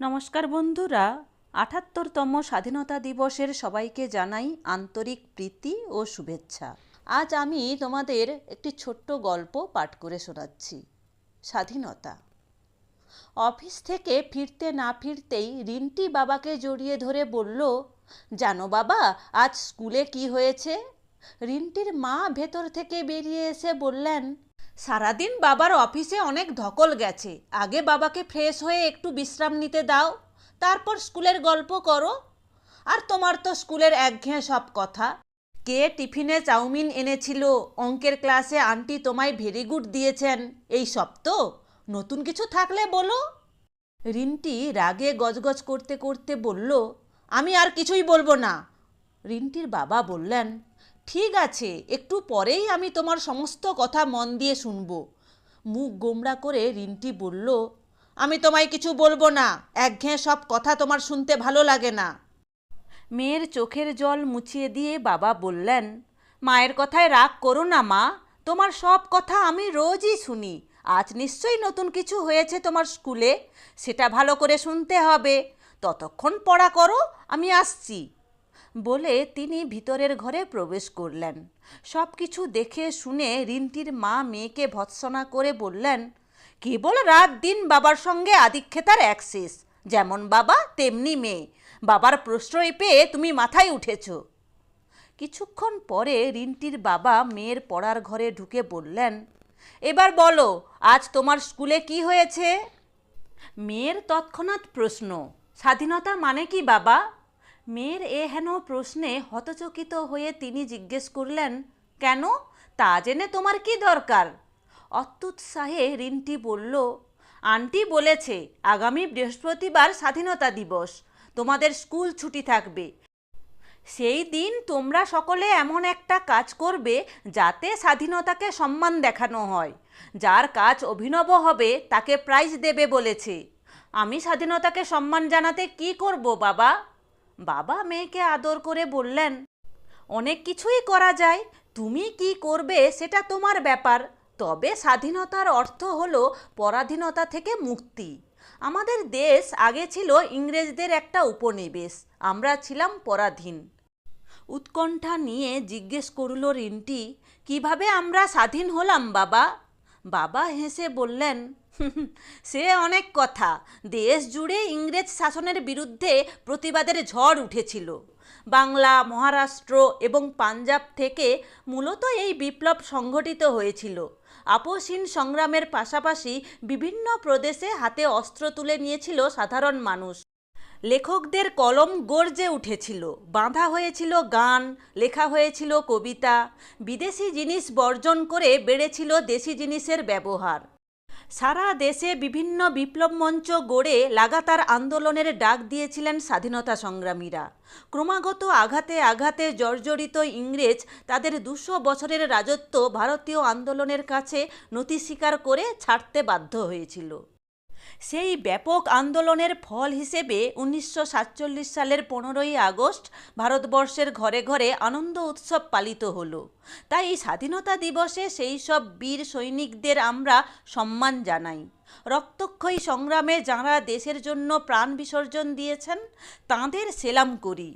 নমস্কার বন্ধুরা, আঠাত্তরতম স্বাধীনতা দিবসের সবাইকে জানাই আন্তরিক প্রীতি ও শুভেচ্ছা। আজ আমি তোমাদের একটি ছোট্ট গল্প পাঠ করে শোনাচ্ছি। স্বাধীনতা। অফিস থেকে ফিরতে না ফিরতেই রিন্টি বাবাকে জড়িয়ে ধরে বলল, জানো বাবা, আজ স্কুলে কি হয়েছে? রিন্টির মা ভেতর থেকে বেরিয়ে এসে বললেন সারাদিন বাবার অফিসে অনেক ধকল গেছে। আগে বাবাকে ফ্রেশ হয়ে একটু বিশ্রাম নিতে দাও, তারপর স্কুলের গল্প করো। আর তোমার তো স্কুলের একঘেয়ে সব কথা। কে টিফিনে চাউমিন এনেছিল? অঙ্কের ক্লাসে আন্টি তোমায় ভেরি গুড দিয়েছেন। এই সব তো? নতুন কিছু থাকলে বলো। রিন্টি রাগে গজগজ করতে করতে বলল, আমি আর কিছুই বলব না। রিন্টির বাবা বললেন ঠিক আছে, একটু পরেই আমি তোমার সমস্ত কথা মন দিয়ে শুনব। মুখ গোমড়া করে রিন্টি বলল, আমি তোমায় কিছু বলব না, একঘেয়ে সব কথা তোমার শুনতে ভালো লাগে না। মেয়ের চোখের জল মুছিয়ে দিয়ে বাবা বললেন, মায়ের কথায় রাগ করো না মা, তোমার সব কথা আমি রোজই শুনি, আজ নিশ্চয়ই নতুন কিছু হয়েছে তোমার স্কুলে, সেটা ভালো করে শুনতে হবে, ততক্ষণ পড়া করো, আমি আসছি। বলে তিনি ভিতরের ঘরে প্রবেশ করলেন। সব কিছু দেখে শুনে রিন্টির মা মেয়েকে ভৎসনা করে বললেন, কেবল রাত দিন বাবার সঙ্গে আদিক্ষেতার অ্যাক্সেস। যেমন বাবা, তেমনি মেয়ে। বাবার প্রশ্রয় পেয়ে তুমি মাথায় উঠেছ। কিছুক্ষণ পরে রিন্টির বাবা মেয়ের পড়ার ঘরে ঢুকে বললেন, এবার বলো, আজ তোমার স্কুলে কি হয়েছে? মেয়ের তৎক্ষণাৎ প্রশ্ন, স্বাধীনতা মানে কি বাবা? মেয়ের এ হেন প্রশ্নে হতচকিত হয়ে তিনি জিজ্ঞেস করলেন, কেন? তা জেনে তোমার কি দরকার? অত্যুৎসাহে রিন্টি বলল, আন্টি বলেছে, আগামী বৃহস্পতিবার স্বাধীনতা দিবস, তোমাদের স্কুল ছুটি থাকবে। সেই দিন তোমরা সকলে এমন একটা কাজ করবে যাতে স্বাধীনতাকে সম্মান দেখানো হয়। যার কাজ অভিনব হবে, তাকে প্রাইজ দেবে বলেছে। আমি স্বাধীনতাকে সম্মান জানাতে কি করব, বাবা? বাবা মেয়েকে আদর করে বললেন অনেক কিছুই করা যায় তুমি কি করবে সেটা তোমার ব্যাপার। তবে স্বাধীনতার অর্থ হলো পরাধীনতা থেকে মুক্তি। আমাদের দেশ আগে ছিল ইংরেজদের একটা উপনিবেশ আমরা ছিলাম পরাধীন উৎকণ্ঠা নিয়ে জিজ্ঞেস করল রিন্টি কীভাবে আমরা স্বাধীন হলাম বাবা বাবা হেসে বললেন "হুম, সে অনেক কথা। দেশ জুড়ে ইংরেজ শাসনের বিরুদ্ধে প্রতিবাদের ঝড় উঠেছিল। বাংলা, মহারাষ্ট্র এবং পাঞ্জাব থেকে মূলত এই বিপ্লব সংঘটিত হয়েছিল। আপোষহীন সংগ্রামের পাশাপাশি বিভিন্ন প্রদেশে হাতে অস্ত্র তুলে নিয়েছিল সাধারণ মানুষ। লেখকদের কলম গর্জে উঠেছিল। বাঁধা হয়েছিল গান, লেখা হয়েছিল কবিতা। বিদেশি জিনিস বর্জন করে বেড়েছিল দেশি জিনিসের ব্যবহার। সারা দেশে বিভিন্ন বিপ্লব মঞ্চ গড়ে লাগাতার আন্দোলনের ডাক দিয়েছিলেন স্বাধীনতা সংগ্রামীরা। ক্রমাগত আঘাতে আঘাতে জর্জরিত ইংরেজ তাদের দুশো বছরের রাজত্ব ভারতীয় আন্দোলনের কাছে নথি স্বীকার করে ছাড়তে বাধ্য হয়েছিল। সেই ব্যাপক আন্দোলনের ফল হিসেবে উনিশশো সাতচল্লিশ সালের পনেরোই আগস্ট ভারতবর্ষের ঘরে ঘরে আনন্দ উৎসব পালিত হলো। তাই স্বাধীনতা দিবসে সেই সব বীর সৈনিকদের আমরা সম্মান জানাই। রক্তক্ষয়ী সংগ্রামে যাঁরা দেশের জন্য প্রাণ বিসর্জন দিয়েছেন, তাঁদের সেলাম করি।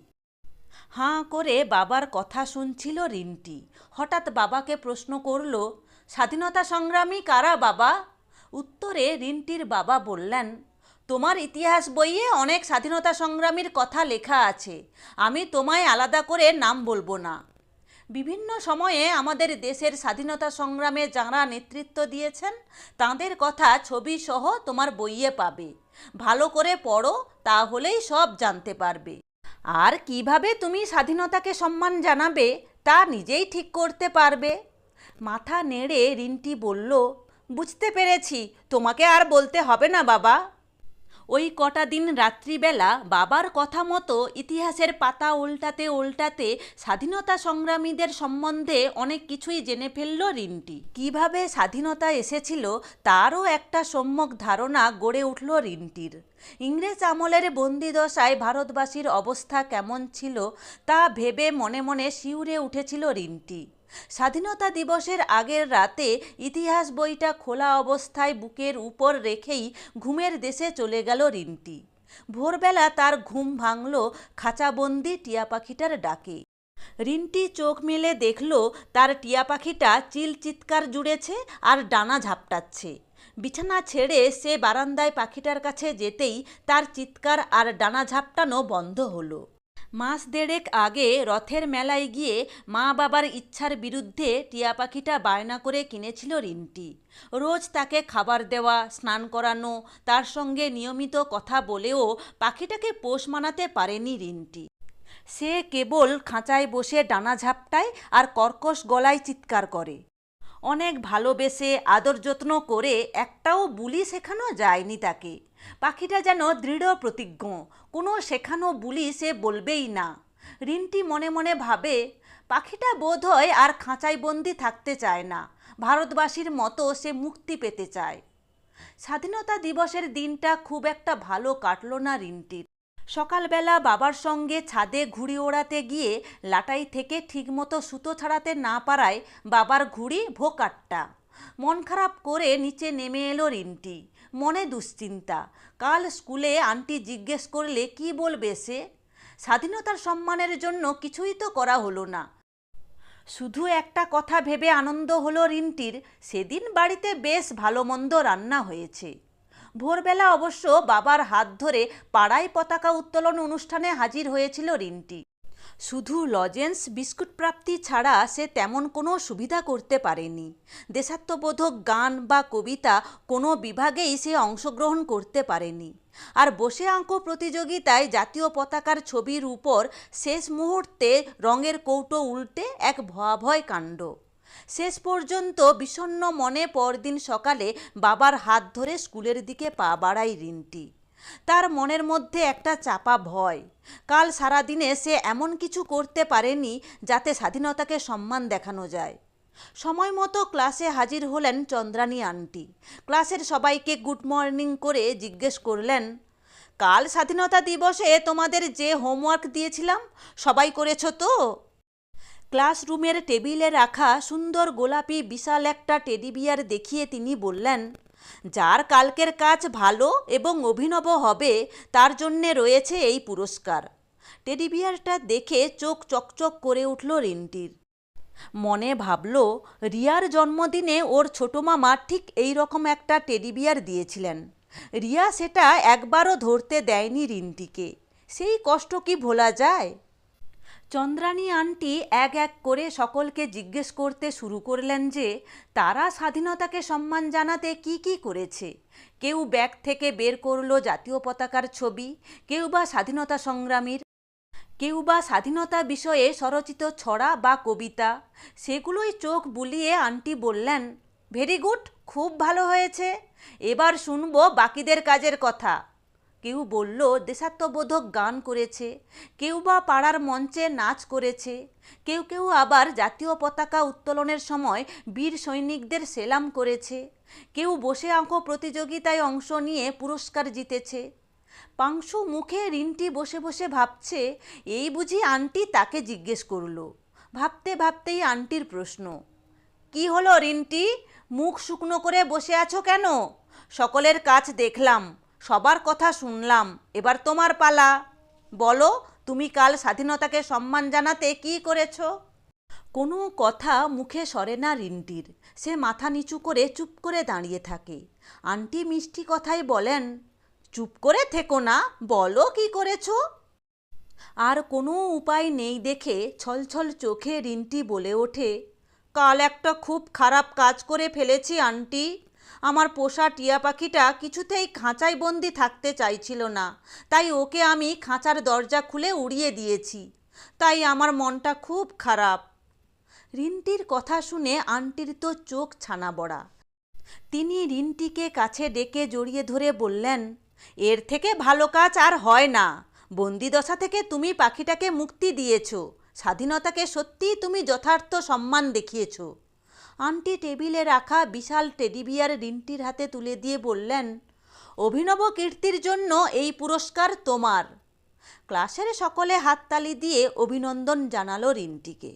হাঁ করে বাবার কথা শুনছিল রিন্টি হঠাৎ বাবাকে প্রশ্ন করল, স্বাধীনতা সংগ্রামী কারা বাবা? উত্তরে রিন্টির বাবা বললেন, তোমার ইতিহাস বইয়ে অনেক স্বাধীনতা সংগ্রামীর কথা লেখা আছে। আমি তোমায় আলাদা করে নাম বলব না। বিভিন্ন সময়ে আমাদের দেশের স্বাধীনতা সংগ্রামে যাঁরা নেতৃত্ব দিয়েছেন, তাঁদের কথা ছবি সহ তোমার বইয়ে পাবে। ভালো করে পড়ো, তাহলেই সব জানতে পারবে। আর কীভাবে তুমি স্বাধীনতাকে সম্মান জানাবে, তা নিজেই ঠিক করতে পারবে। মাথা নেড়ে রিন্টি বলল বুঝতে পেরেছি, তোমাকে আর বলতে হবে না, বাবা। ওই কটা দিন রাত্রিবেলা বাবার কথা মতো ইতিহাসের পাতা উল্টাতে উল্টাতে স্বাধীনতা সংগ্রামীদের সম্বন্ধে অনেক কিছুই জেনে ফেলল রিন্টি। কীভাবে স্বাধীনতা এসেছিল তারও একটা সম্যক ধারণা গড়ে উঠল রিন্টির। ইংরেজ আমলের বন্দিদশায় ভারতবাসীর অবস্থা কেমন ছিল তা ভেবে মনে মনে শিউরে উঠেছিল রিন্টি। স্বাধীনতা দিবসের আগের রাতে ইতিহাস বইটা খোলা অবস্থায় বুকের উপর রেখেই ঘুমের দেশে চলে গেল রিন্টি। ভোরবেলা তার ঘুম ভাঙল খাঁচাবন্দি টিয়া পাখিটার ডাকে। রিন্টি চোখ মেলে দেখল তার টিয়া পাখিটা চিল চিৎকার জুড়েছে আর ডানা ঝাপটাচ্ছে। বিছানা ছেড়ে সে বারান্দায় পাখিটার কাছে যেতেই তার চিৎকার আর ডানা ঝাপটানো বন্ধ হলো। মাস দেড়েক আগে রথের মেলায় গিয়ে মা বাবার ইচ্ছার বিরুদ্ধে টিয়া পাখিটা বায়না করে কিনেছিল রিন্টি। রোজ তাকে খাবার দেওয়া, স্নান করানো, তার সঙ্গে নিয়মিত কথা বলেও পাখিটাকে পোষ মানাতে পারেনি রিন্টি। সে কেবল খাঁচায় বসে ডানা ঝাপটায় আর কর্কশ গলায় চিৎকার করে। অনেক ভালোবেসে আদর যত্ন করে একটাও বুলি শেখানো যায়নি তাকে। পাখিটা যেন দৃঢ় প্রতিজ্ঞ। কোনো শেখানো বুলি সে বলবেই না। রিন্টি মনে মনে ভাবে, পাখিটা বোধ হয় আর খাঁচায় বন্দি থাকতে চায় না। ভারতবাসীর মতো সে মুক্তি পেতে চায়। স্বাধীনতা দিবসের দিনটা খুব একটা ভালো কাটল না রিন্টির। সকালবেলা বাবার সঙ্গে ছাদে ঘুড়ি ওড়াতে গিয়ে লাটাই থেকে ঠিকমতো সুতো ছাড়াতে না পারায় বাবার ঘুড়ি ভোকাট্টা। মন খারাপ করে নিচে নেমে এলো রিন্টি। মনে দুশ্চিন্তা। কাল স্কুলে আন্টি জিজ্ঞেস করলে, কি বলবে সে? স্বাধীনতার সম্মানের জন্য কিছুই তো করা হলো না। শুধু একটা কথা ভেবে আনন্দ হলো রিন্টির। সেদিন বাড়িতে বেশ ভালো মন্দ রান্না হয়েছে। ভোরবেলা অবশ্য বাবার হাত ধরে পাড়ায় পতাকা উত্তোলন অনুষ্ঠানে হাজির হয়েছিল রিন্টি। শুধু লজেন্স বিস্কুট প্রাপ্তি ছাড়া সে তেমন কোনো সুবিধা করতে পারেনি। দেশাত্মবোধক গান বা কবিতা কোনো বিভাগেই সে অংশগ্রহণ করতে পারেনি। আর বসে আঁকো প্রতিযোগিতায় জাতীয় পতাকার ছবির উপর শেষ মুহূর্তে রঙের কৌটো উল্টে এক ভয়াভয় কাণ্ড। শেষ পর্যন্ত বিষণ্ণ মনে পরদিন সকালে বাবার হাত ধরে স্কুলের দিকে পা বাড়ায় রিন্টি। তার মনের মধ্যে একটা চাপা ভয়। কাল সারাদিনে সে এমন কিছু করতে পারেনি যাতে স্বাধীনতাকে সম্মান দেখানো যায়। সময় মতো ক্লাসে হাজির হলেন চন্দ্রানী আন্টি। ক্লাসের সবাইকে গুড মর্নিং করে জিজ্ঞেস করলেন, কাল স্বাধীনতা দিবসে তোমাদের যে হোমওয়ার্ক দিয়েছিলাম, সবাই করেছ তো? ক্লাসরুমের টেবিলে রাখা সুন্দর গোলাপি বিশাল একটা টেডি বিয়ার দেখিয়ে তিনি বললেন যার কালকের কাজ ভালো এবং অভিনব হবে, তার জন্যে রয়েছে এই পুরস্কার। টেডি বিয়ারটা দেখে চোখ চকচক করে উঠল রিন্টির। মনে ভাবল, রিয়ার জন্মদিনে ওর ছোটো মামা ঠিক এই রকম একটা টেডি বিয়ার দিয়েছিলেন। রিয়া সেটা একবারও ধরতে দেয়নি রিন্টিকে। সেই কষ্ট কি ভোলা যায়? চন্দ্রানী আন্টি এক এক করে সকলকে জিজ্ঞেস করতে শুরু করলেন যে, তারা স্বাধীনতাকে সম্মান জানাতে কি কি করেছে? কেউ ব্যাগ থেকে বের করল জাতীয় পতাকার ছবি, কেউ বা স্বাধীনতা সংগ্রামীর, কেউ বা স্বাধীনতা বিষয়ে স্বরচিত ছড়া বা কবিতা। সেগুলোই চোখ বুলিয়ে আন্টি বললেন, ভেরি গুড, খুব ভালো হয়েছে। এবার শুনব বাকিদের কাজের কথা। কেউ বলল, দেশাত্মবোধক গান করেছে। কেউ বা পাড়ার মঞ্চে নাচ করেছে। কেউ কেউ আবার জাতীয় পতাকা উত্তোলনের সময় বীর সৈনিকদের সেলাম করেছে। কেউ বসে আঁকো প্রতিযোগিতায় অংশ নিয়ে পুরস্কার জিতেছে। পাংশু মুখে রিন্টি বসে বসে ভাবছে, এই বুঝি আন্টি তাকে জিজ্ঞেস করল। ভাবতে ভাবতেই আন্টির প্রশ্ন, কি হলো রিন্টি? মুখ শুকনো করে বসে আছো কেন? সকলের কাজ দেখলাম। সবার কথা শুনলাম, এবার তোমার পালা। বলো, তুমি কাল স্বাধীনতাকে সম্মান জানাতে কি করেছ? কোনো কথা মুখে সরে না রিন্টির, সে মাথা নিচু করে চুপ করে দাঁড়িয়ে থাকে। আন্টি মিষ্টি কথাই বলেন, চুপ করে থেকো না, বলো কি করেছ? আর কোনো উপায় নেই দেখে ছলছল চোখে রিন্টি বলে ওঠে, কাল একটা খুব খারাপ কাজ করে ফেলেছি, আন্টি। আমার পোষা টিয়া পাখিটা কিছুতেই খাঁচায় বন্দি থাকতে চাইছিল না। তাই ওকে আমি খাঁচার দরজা খুলে উড়িয়ে দিয়েছি। তাই আমার মনটা খুব খারাপ। রিন্টির কথা শুনে আন্টির তো চোখ ছানা বড়া। তিনি রিন্টিকে কাছে ডেকে জড়িয়ে ধরে বললেন, এর থেকে ভালো কাজ আর হয় না। বন্দিদশা থেকে তুমি পাখিটাকে মুক্তি দিয়েছ। স্বাধীনতাকে সত্যিই তুমি যথার্থ সম্মান দেখিয়েছ। আন্টি টেবিলে রাখা বিশাল টেডিবিয়ার রিন্টির হাতে তুলে দিয়ে বললেন, অভিনব কীর্তির জন্য এই পুরস্কার তোমার। ক্লাসের সকলে হাততালি দিয়ে অভিনন্দন জানালো রিন্টিকে।